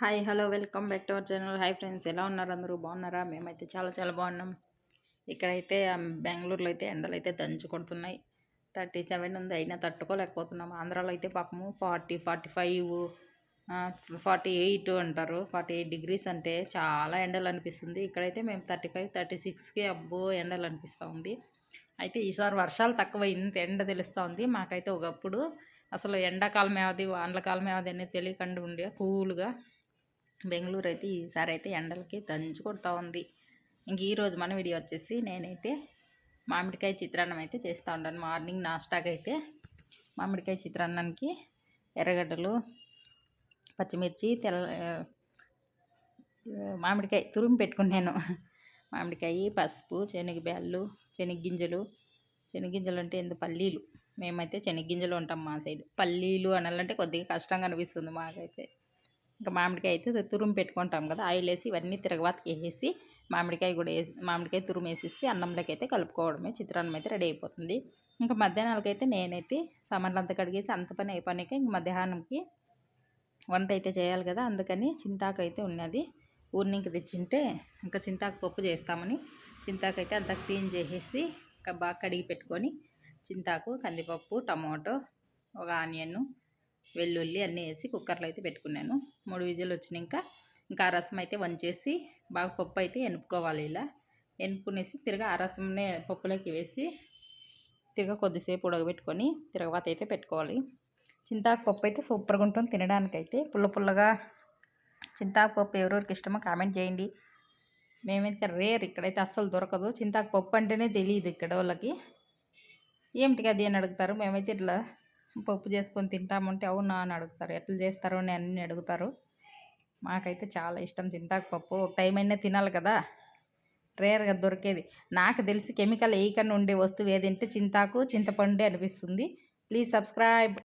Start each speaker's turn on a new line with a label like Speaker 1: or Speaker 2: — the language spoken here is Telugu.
Speaker 1: Hi hello welcome back to our channel hi friends ఎలా ఉన్నారు అందరూ? బాగున్నారా? మేమైతే చాలా చాలా బాగున్నాం. ఇక్కడైతే బెంగళూరులో అయితే ఎండలు అయితే దంచు కొడుతున్నాయి. థర్టీ సెవెన్ ఉంది అయినా తట్టుకోలేకపోతున్నాం. ఆంధ్రాలో అయితే పాపము forty forty five forty eight అంటారు. ఫార్టీ ఎయిట్ డిగ్రీస్ అంటే చాలా ఎండలు అనిపిస్తుంది. ఇక్కడైతే మేము థర్టీ ఫైవ్ థర్టీ సిక్స్కి అబ్బో ఎండలు అనిపిస్తూ ఉంది. అయితే ఈసారి వర్షాలు తక్కువ ఇంత ఎండ తెలుస్తూ ఉంది. మాకైతే ఒకప్పుడు అసలు ఎండాకాలం ఏది వానల కాలం ఏది అనేది తెలియకుండా ఉండే కూల్గా. బెంగళూరు అయితే ఈసారి అయితే ఎండలకి దంచు కొడతా ఉంది. ఇంక ఈరోజు మన వీడియో వచ్చేసి నేనైతే మామిడికాయ చిత్రాన్నం అయితే చేస్తూ ఉంటాను. మార్నింగ్ నాస్టాక్ అయితే మామిడికాయ చిత్రాన్నానికి ఎర్రగడ్డలు పచ్చిమిర్చి తెల్ల మామిడికాయ తురుము పెట్టుకున్నాను. మామిడికాయ పసుపు శనగబ్యాళ్ళు శనగ్గింజలు. శనగ్గింజలు అంటే ఎందు పల్లీలు. మేమైతే శనగ్గింజలు ఉంటాం మా సైడ్. పల్లీలు అనాలంటే కొద్దిగా కష్టంగా అనిపిస్తుంది మాకైతే. ఇంకా మామిడికాయ అయితే తురుము పెట్టుకుంటాం కదా ఆయిల్ వేసి ఇవన్నీ తిరగబాతకి వేసేసి మామిడికాయ కూడా వేసి మామిడికాయ తురుము వేసేసి అన్నంలోకి అయితే కలుపుకోవడమే చిత్రాన్నం అయితే రెడీ అయిపోతుంది. ఇంకా మధ్యాహ్నాలకైతే నేనైతే సామాన్లు అంతా కడిగేసి అంత పని అయిపోయాక ఇంక మధ్యాహ్నంకి వంట అయితే చేయాలి కదా అందుకని చింతాకు అయితే ఉన్నది. ఊరి నుంచి తెచ్చింటే ఇంకా చింతాకు పప్పు చేస్తామని చింతాకు అయితే అంతా క్లీన్ చేసేసి ఇంకా బాగా కడిగి పెట్టుకొని చింతాకు కందిపప్పు టమాటో ఒక ఆనియన్ వెల్లుల్లి అన్నీ వేసి కుక్కర్లో అయితే పెట్టుకున్నాను. మూడు విజిల్ వచ్చినాక ఇంకా ఆ రసం అయితే వంచేసి బాగా పప్పు అయితే ఎనుపుకోవాలి ఇలా. ఎనుపుకునేసి తిరగా ఆ రసంనే పప్పులోకి వేసి తిరగ కొద్దిసేపు ఉడకబెట్టుకొని తిరగవాత అయితే పెట్టుకోవాలి. చింతాకు పప్పు అయితే సూపర్గా ఉంటుంది తినడానికైతే. పుల్ల పుల్లగా చింతాకు పప్పు ఎవరెవరికి ఇష్టమో కామెంట్ చేయండి. మేమైతే రేర్ ఇక్కడైతే అస్సలు దొరకదు. చింతాకు పప్పు అంటేనే తెలియదు ఇక్కడ వాళ్ళకి. ఏమిటి అది అని అడుగుతారు? మేమైతే ఇట్లా పప్పు చేసుకొని తింటామంటే అవునా అని అడుగుతారు. ఎట్లా చేస్తారు అని అన్నీ అడుగుతారు. మాకైతే చాలా ఇష్టం చింతాకు పప్పు. ఒక టైం అయినా తినాలి కదా. రేర్గా దొరికేది. నాకు తెలిసి కెమికల్ వేయకుండా ఉండే వస్తువు ఏదంటే చింతాకు చింతపండు అనిపిస్తుంది. Please subscribe.